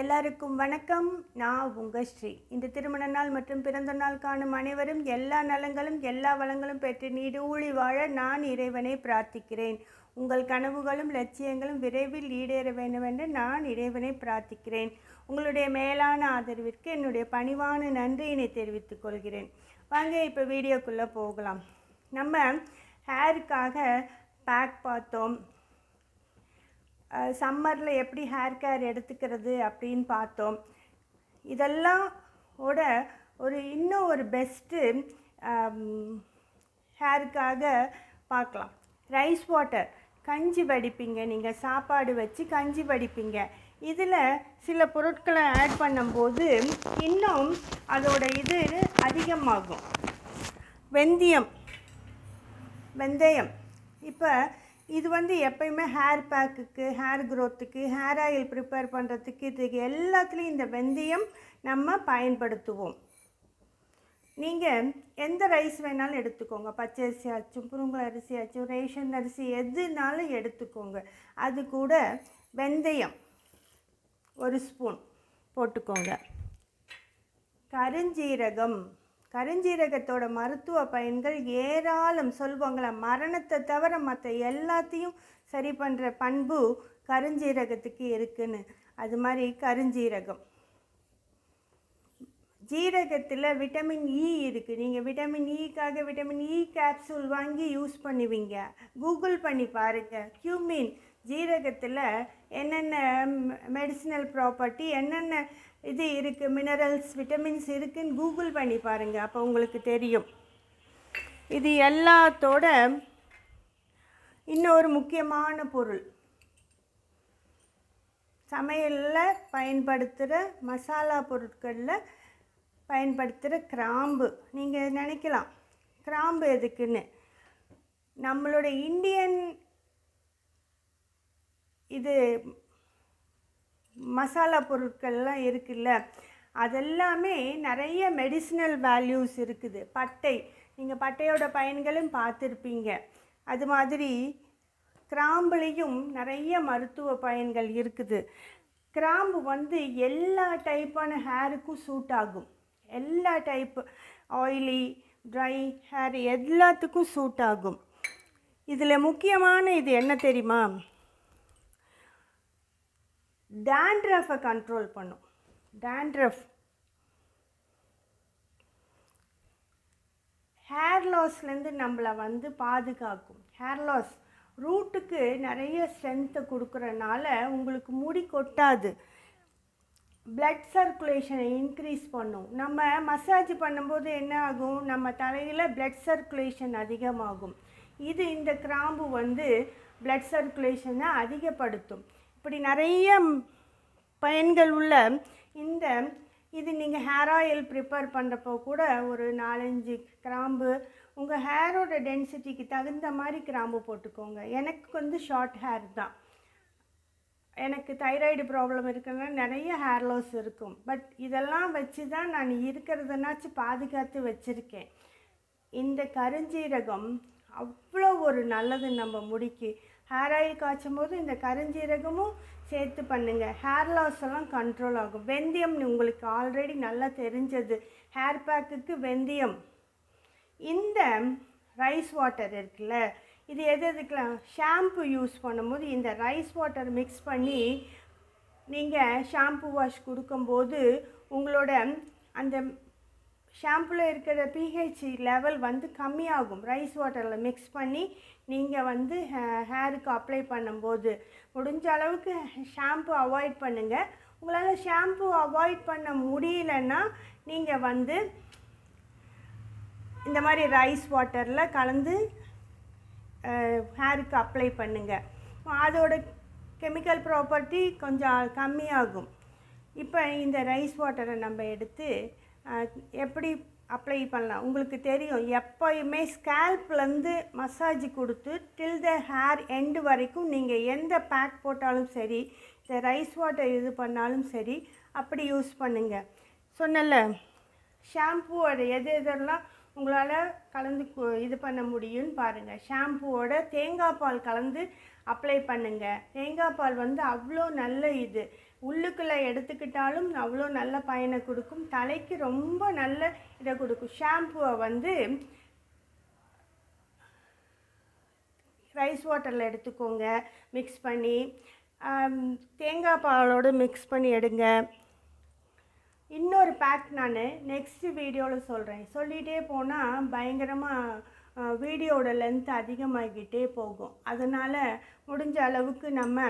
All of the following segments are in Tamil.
எல்லாருக்கும் வணக்கம். நான் உங்கள் ஸ்ரீ. இந்த திருமண நாள் மற்றும் பிறந்த நாள் காணும் அனைவரும் எல்லா நலங்களும் எல்லா வளங்களும் பெற்று நீடூழி வாழ நான் இறைவனை பிரார்த்திக்கிறேன். உங்கள் கனவுகளும் லட்சியங்களும் விரைவில் ஈடேற வேண்டும் என்று நான் இறைவனை பிரார்த்திக்கிறேன். உங்களுடைய மேலான ஆதரவிற்கு என்னுடைய பணிவான நன்றியினை தெரிவித்துக் கொள்கிறேன். வாங்க இப்போ வீடியோக்குள்ளே போகலாம். நம்ம ஹேருக்காக பேக் பார்த்தோம். சம்மரில் எப்படி ஹேர் கேர் எடுத்துக்கிறது அப்படின்னு பார்த்தோம். இதெல்லாம் ஓட ஒரு இன்னும் ஒரு பெஸ்ட்டு ஹேருக்காக பார்க்கலாம். ரைஸ் வாட்டர் கஞ்சி வடிப்பீங்க நீங்கள் சாப்பாடு வச்சு கஞ்சி வடிப்பீங்க. இதில் சில பொருட்களை ஆட் பண்ணும்போது இன்னும் அதோட இது அதிகமாகும். வெந்தயம் வெந்தயம். இப்போ இது வந்து எப்பயுமே ஹேர் பேக்குக்கு ஹேர் க்ரோத்துக்கு ஹேர் ஆயில் ப்ரிப்பேர் பண்ணுறதுக்கு இதுக்கு எல்லாத்துலேயும் இந்த வெந்தயம் நம்ம பயன்படுத்துவோம். நீங்கள் எந்த ரைஸ் வேணாலும் எடுத்துக்கோங்க. பச்சரிசி ஆச்சும் புருங்கல் அரிசி ஆச்சும் ரேஷன் அரிசி எதுனாலும் எடுத்துக்கோங்க. அது கூட வெந்தயம் ஒரு ஸ்பூன் போட்டுக்கோங்க. கருஞ்சீரகம். கருஞ்சீரகத்தோட மருத்துவ பயன்கள் ஏராளம் சொல்லுவாங்களா மரணத்தை தவிர மற்ற எல்லாத்தையும் சரி பண்ணுற பண்பு கருஞ்சீரகத்துக்கு இருக்குன்னு. அது மாதிரி கருஞ்சீரகம். ஜீரகத்தில் விட்டமின் இ e இருக்குது நீங்கள் விட்டமின் இக்காக e vitamin E e capsule வாங்கி யூஸ் பண்ணுவீங்க. கூகுள் பண்ணி பாருங்கள் கியூமின் ஜீரகத்தில் என்னென்ன மெடிசினல் ப்ராப்பர்ட்டி என்னென்ன இது இருக்குது மினரல்ஸ் விட்டமின்ஸ் இருக்குதுன்னு கூகுள் பண்ணி பாருங்கள் அப்போ உங்களுக்கு தெரியும். இது எல்லாத்தோட இன்னொரு முக்கியமான பொருள். சமையலில் பயன்படுத்துகிற மசாலா பொருட்களில் பயன்படுத்துகிற கிராம்பு. நீங்கள் நினைக்கலாம். கிராம்பு எதுக்குன்னு? நம்மளோட இந்தியன் இது மசாலா பொருட்கள்லாம் இருக்குல்ல? அதெல்லாமே நிறைய மெடிசினல் வேல்யூஸ் இருக்குது. பட்டை. நீங்கள் பட்டையோட பயன்களும் பார்த்துருப்பீங்க. அது மாதிரி கிராம்புலேயும் நிறைய மருத்துவ பயன்கள் இருக்குது. கிராம்பு வந்து எல்லா டைப்பான ஹேருக்கும் சூட் ஆகும். எல்லா டைப்பு ஆயிலி ட்ரை ஹேர் எல்லாத்துக்கும் சூட் ஆகும். இதில் முக்கியமான இது என்ன தெரியுமா? டேண்ட்ரஃபை கண்ட்ரோல் பண்ணும். டேண்ட்ரஃப் ஹேர் லாஸ்லேருந்து நம்மளை வந்து பாதுகாக்கும். ஹேர் லாஸ் ரூட்டுக்கு நிறைய ஸ்ட்ரென்த்தை கொடுக்குறனால உங்களுக்கு முடி கொட்டாது. பிளட் சர்க்குலேஷனை இன்க்ரீஸ் பண்ணும். நம்ம மசாஜ் பண்ணும்போது என்ன ஆகும்? நம்ம தலையில் பிளட் சர்க்குலேஷன் அதிகமாகும். இது இந்த கிராம்பு வந்து பிளட் சர்க்குலேஷனை அதிகப்படுத்தும். இப்படி நிறைய பயன்கள் உள்ள இந்த இது நீங்கள் ஹேர் ஆயில் ப்ரிப்பேர் பண்ணுறப்போ கூட ஒரு நாலஞ்சு கிராம்பு உங்கள் ஹேரோட டென்சிட்டிக்கு தகுந்த மாதிரி கிராம்பு போட்டுக்கோங்க. எனக்கு வந்து ஷார்ட் ஹேர் தான். எனக்கு தைராய்டு ப்ராப்ளம் இருக்கிறதுனால நிறைய ஹேர் லாஸ் இருக்கும். பட் இதெல்லாம் வச்சு தான் நான் இருக்கிறதுனாச்சும் பாதுகாத்து வச்சுருக்கேன். இந்த கருஞ்சீரகம் அவ்வளோ ஒரு நல்லது நம்ம முடிக்கு. ஹேர் ஆயில் காய்ச்சும் போது இந்த கருஞ்சீரகமும் சேர்த்து பண்ணுங்கள் ஹேர் லாஸ் எல்லாம் கண்ட்ரோல் ஆகும். வெந்தயம் உங்களுக்கு ஆல்ரெடி நல்லா தெரிஞ்சது. ஹேர் பேக்குக்கு வெந்தயம். இந்த ரைஸ் வாட்டர் இருக்குல்ல இது எது எதுக்கெலாம் ஷாம்பு யூஸ் பண்ணும்போது இந்த ரைஸ் வாட்டர் மிக்ஸ் பண்ணி நீங்கள் ஷாம்பு வாஷ் கொடுக்கும்போது உங்களோட அந்த ஷாம்பில் இருக்கிற பிஹெச் லெவல் வந்து கம்மியாகும். ரைஸ் வாட்டரில் மிக்ஸ் பண்ணி நீங்கள் வந்து ஹேருக்கு அப்ளை பண்ணும்போது முடிஞ்ச அளவுக்கு ஷாம்பு அவாய்ட் பண்ணுங்கள் உங்களால் ஷாம்பு அவாய்ட் பண்ண முடியலன்னா நீங்கள் வந்து இந்த மாதிரி ரைஸ் வாட்டரில் கலந்து ஹேருக்கு அப்ளை பண்ணுங்கள் அதோட கெமிக்கல் ப்ராப்பர்ட்டி கொஞ்சம் கம்மியாகும். இப்போ இந்த ரைஸ் வாட்டரை நம்ம எடுத்து எப்படி அப்ளை பண்ணலாம்? உங்களுக்கு தெரியும் எப்போயுமே ஸ்கேல்ப்லேருந்து மசாஜ் கொடுத்து டில் த ஹேர் எண்டு வரைக்கும் நீங்கள் எந்த பேக் போட்டாலும் சரி இந்த ரைஸ் வாட்டர் இது பண்ணாலும் சரி அப்படி யூஸ் பண்ணுங்கள் சொன்னல ஷாம்புவோட எது எதெல்லாம் உங்களால் கலந்து இது பண்ண முடியும்னு பாருங்கள் ஷாம்புவோட தேங்காய் பால் கலந்து அப்ளை பண்ணுங்கள் தேங்காய் பால் வந்து அவ்வளோ நல்ல இது. உள்ளுக்குள்ளே எடுத்துக்கிட்டாலும் அவ்வளோ நல்ல பயனை கொடுக்கும். தலைக்கு ரொம்ப நல்ல இதை கொடுக்கும். ஷாம்புவை வந்து ரைஸ் வாட்டரில் எடுத்துக்கோங்க. மிக்ஸ் பண்ணி தேங்காய் பாலோடு மிக்ஸ் பண்ணி எடுங்க. இன்னொரு பேக் நான் நெக்ஸ்ட் வீடியோவில் சொல்கிறேன் சொல்லிகிட்டே போனால் பயங்கரமாக வீடியோட லென்த் அதிகமாகிக்கிட்டே போகும். அதனால் முடிஞ்ச அளவுக்கு நம்ம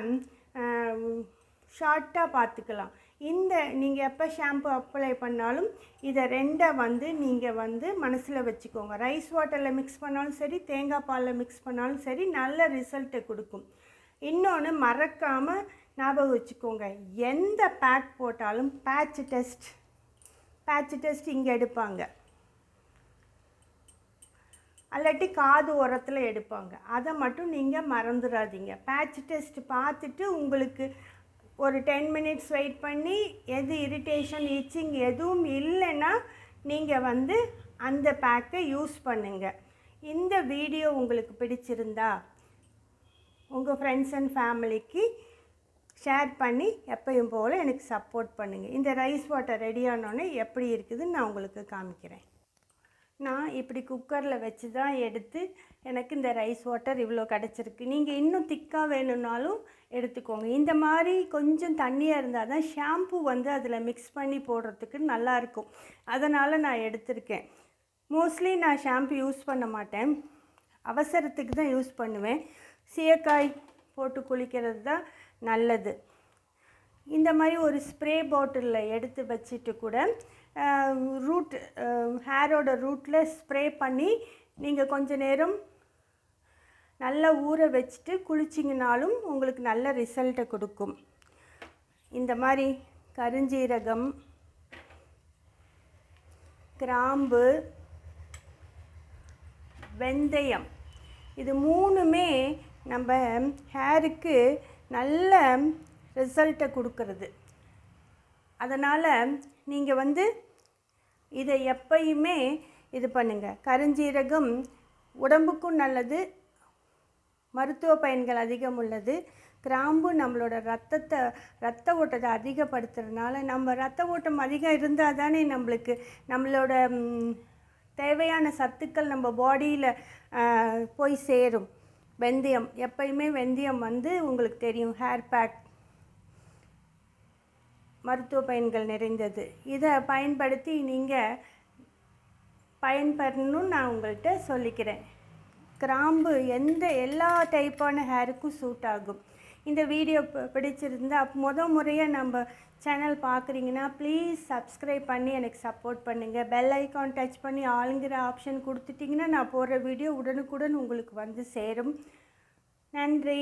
ஷார்ட்டாக பார்த்துக்கலாம். இந்த நீங்கள் எப்போ ஷாம்பு அப்ளை பண்ணாலும் இதை ரெண்டை வந்து நீங்கள் வந்து மனசில் வச்சுக்கோங்க. ரைஸ் வாட்டரில் மிக்ஸ் பண்ணாலும் சரி தேங்காய் பாலில் மிக்ஸ் பண்ணாலும் சரி நல்ல ரிசல்ட்டை கொடுக்கும். இன்னொன்று மறக்காமல் ஞாபகம் வச்சுக்கோங்க. எந்த பேக் போட்டாலும் பேட்ச் டெஸ்ட் பேட்ச் டெஸ்ட் இங்கே எடுப்பாங்க. அல்லாட்டி காது உரத்தில் எடுப்பாங்க. அதை மட்டும் நீங்கள் மறந்துடாதீங்க பேட்ச் டெஸ்ட் பார்த்துட்டு உங்களுக்கு ஒரு டென் மினிட்ஸ் வெயிட் பண்ணி எது இரிட்டேஷன் இச்சிங் எதுவும் இல்லைன்னா நீங்கள் வந்து அந்த பேக்கை யூஸ் பண்ணுங்கள் இந்த வீடியோ உங்களுக்கு பிடிச்சிருந்தா உங்கள் ஃப்ரெண்ட்ஸ் அண்ட் ஃபேமிலிக்கு ஷேர் பண்ணி எப்பயும் போல் எனக்கு சப்போர்ட் பண்ணுங்கள் இந்த ரைஸ் வாட்டர் ரெடி ஆனோடனே எப்படி இருக்குதுன்னு நான் உங்களுக்கு காமிக்கிறேன். நான் இப்படி குக்கரில் வச்சு தான் எடுத்து எனக்கு இந்த ரைஸ் வாட்டர் இவ்வளோ கிடச்சிருக்கு. நீங்கள் இன்னும் திக்காக வேணும்னாலும் எடுத்துக்கோங்க. இந்த மாதிரி கொஞ்சம் தண்ணியாக இருந்தால் தான் ஷாம்பு வந்து அதில் மிக்ஸ் பண்ணி போடுறதுக்கு நல்லாயிருக்கும் அதனால் நான் எடுத்திருக்கேன். மோஸ்ட்லி நான் ஷாம்பு யூஸ் பண்ண மாட்டேன். அவசரத்துக்கு தான் யூஸ் பண்ணுவேன். சீயக்காய் போட்டு குளிக்கிறது தான் நல்லது. இந்த மாதிரி ஒரு ஸ்ப்ரே பாட்டிலில் எடுத்து வச்சுட்டு கூட ரூட் ஹேரோட ரூட்டில் ஸ்ப்ரே பண்ணி நீங்கள் கொஞ்ச நேரம் நல்லா ஊற வச்சுட்டு குளிச்சிங்கனாலும் உங்களுக்கு நல்ல ரிசல்ட்டை கொடுக்கும். இந்த மாதிரி கருஞ்சீரகம் கிராம்பு வெந்தயம் இது மூணுமே நம்ம ஹேருக்கு நல்ல ரிசல்ட்டை கொடுக்கறது. அதனால் நீங்கள் வந்து இதை எப்பயுமே இது பண்ணுங்கள் கருஞ்சீரகம் உடம்புக்கும் நல்லது மருத்துவ பயன்கள் அதிகம் உள்ளது. கிராம்பு நம்மளோட ரத்தத்தை ரத்த ஓட்டத்தை அதிகப்படுத்துறதுனால நம்ம ரத்த ஓட்டம் அதிகம் இருந்தால் தானே நம்மளுக்கு நம்மளோட தேவையான சத்துக்கள் நம்ம பாடியில் போய் சேரும். வெந்தயம். எப்பயுமே வெந்தயம் வந்து உங்களுக்கு தெரியும் ஹேர் பேக் மருத்துவ பயன்கள் நிறைந்தது. இதை பயன்படுத்தி நீங்கள் பயன்பெறணும்னு நான் உங்கள்கிட்ட சொல்லிக்கிறேன். கிராம்பு எந்த எல்லா டைப்பான ஹேருக்கும் சூட் ஆகும். இந்த வீடியோ பிடிச்சிருந்தா முத முறையாக நம்ம சேனல் பார்க்குறீங்கன்னா ப்ளீஸ் சப்ஸ்கிரைப் பண்ணி எனக்கு சப்போர்ட் பண்ணுங்கள் பெல் ஐக்கான் டச் பண்ணி ஆளுங்கிற ஆப்ஷன் கொடுத்துட்டிங்கன்னா நான் போடுற வீடியோ உடனுக்குடன் உங்களுக்கு வந்து சேரும். நன்றி.